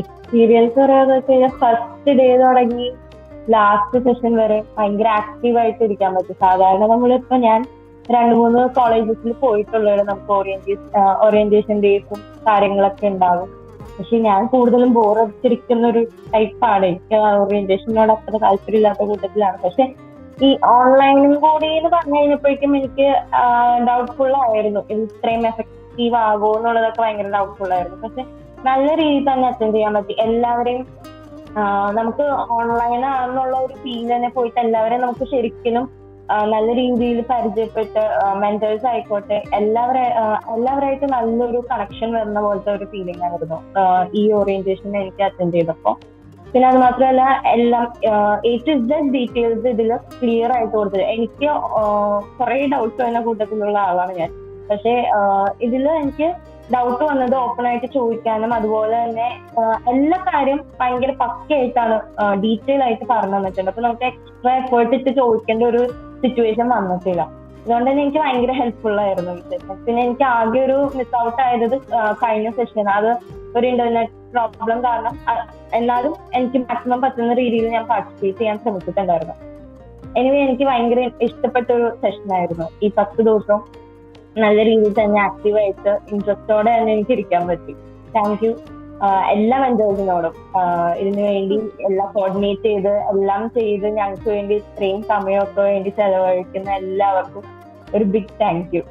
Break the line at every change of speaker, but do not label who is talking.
Experience പറയാന്ന് വെച്ച് കഴിഞ്ഞാൽ ഫസ്റ്റ് ഡേ തുടങ്ങി ലാസ്റ്റ് സെഷൻ വരെ ഭയങ്കര ആക്റ്റീവ് ആയിട്ട് ഇരിക്കാൻ പറ്റും. സാധാരണ നമ്മളിപ്പോ ഞാൻ രണ്ട് മൂന്ന് കോളേജസിൽ പോയിട്ടുള്ളത് നമുക്ക് ഓറിയന്റേഷൻ ഓറിയന്റേഷൻ ഡേസും കാര്യങ്ങളൊക്കെ ഉണ്ടാവും. പക്ഷെ ഞാൻ കൂടുതലും ബോറടിച്ചിരിക്കുന്ന ഒരു ടൈപ്പാണ് എനിക്ക് ഓറിയന്റേഷനോട് അത്ര താല്പര്യമില്ലാത്ത കൂട്ടത്തിലാണ്. പക്ഷെ ഈ ഓൺലൈനും കൂടി എന്ന് പറഞ്ഞു കഴിഞ്ഞപ്പോഴേക്കും എനിക്ക് ഡൗട്ട്ഫുൾ ആയിരുന്നു. ഇത് ഇത്രയും എഫക്റ്റീവ് ആകുമോ എന്നുള്ളതൊക്കെ ഭയങ്കര ഡൗട്ട്ഫുൾ ആയിരുന്നു. പക്ഷെ നല്ല രീതിയിൽ തന്നെ അറ്റൻഡ് ചെയ്യാൻ പറ്റി. എല്ലാവരെയും നമുക്ക് ഓൺലൈൻ ആണെന്നുള്ള ഒരു ഫീൽ തന്നെ പോയിട്ട് എല്ലാവരെയും നമുക്ക് ശരിക്കും നല്ല രീതിയിൽ പരിചയപ്പെട്ട് മെന്റേഴ്സ് ആയിക്കോട്ടെ എല്ലാവരെ എല്ലാവരായിട്ട് നല്ലൊരു കണക്ഷൻ വരുന്ന പോലത്തെ ഒരു ഫീലിംഗ് ആയിരുന്നു ഈ ഓറിയന്റേഷൻ എനിക്ക് അറ്റൻഡ് ചെയ്തപ്പോ. പിന്നെ അത് മാത്രമല്ല എല്ലാം എ ടു സെഡ് ഡീറ്റെയിൽസ് ഇതിൽ ക്ലിയർ ആയിട്ട് കൊടുത്തത്. എനിക്ക് കുറെ ഡൗട്ട്സ് വരുന്ന കൂട്ടത്തിലുള്ള ആളാണ് ഞാൻ. പക്ഷേ ഇതിൽ എനിക്ക് ഡൗട്ട് വന്നത് ഓപ്പൺ ആയിട്ട് ചോദിക്കാനും അതുപോലെ തന്നെ എല്ലാ കാര്യം ഭയങ്കര പക്കയായിട്ടാണ് ഡീറ്റെയിൽ ആയിട്ട് പറഞ്ഞു തന്നിട്ടുണ്ട്. അപ്പൊ നമുക്ക് എക്സ്ട്രാ എഫേർട്ട് ഇട്ട് ചോദിക്കേണ്ട ഒരു സിറ്റുവേഷൻ വന്നിട്ടില്ല. അതുകൊണ്ട് തന്നെ എനിക്ക് ഭയങ്കര ഹെൽപ്ഫുൾ ആയിരുന്നു പിന്നെ എനിക്ക് ആകെ ഒരു മിസ് ഔട്ട് ആയത് കഴിഞ്ഞ സെഷൻ അത് ഒരു ഇന്റർനെറ്റ് പ്രോബ്ലം കാരണം എന്നാലും എനിക്ക് മാക്സിമം പറ്റുന്ന രീതിയിൽ ഞാൻ പാർട്ടിസിപ്പേറ്റ് ചെയ്യാൻ ശ്രമിച്ചിട്ടുണ്ടായിരുന്നു. എനിവേ എനിക്ക് ഭയങ്കര ഇഷ്ടപ്പെട്ട ഒരു സെഷൻ ആയിരുന്നു. ഈ പത്ത് ദിവസവും നല്ല രീതിയിൽ തന്നെ ആക്റ്റീവ് ആയിട്ട് ഇൻട്രസ്റ്റോടെ തന്നെ എനിക്ക് ഇരിക്കാൻ പറ്റി. താങ്ക് യു എല്ലാ വെഞ്ചേഴ്സിനോടും ഇതിനു വേണ്ടി എല്ലാം കോർഡിനേറ്റ് ചെയ്ത് എല്ലാം ചെയ്ത് ഞങ്ങൾക്ക് വേണ്ടി ഇത്രയും സമയമൊക്കെ വേണ്ടി ചെലവഴിക്കുന്ന എല്ലാവർക്കും ഒരു ബിഗ് താങ്ക് യു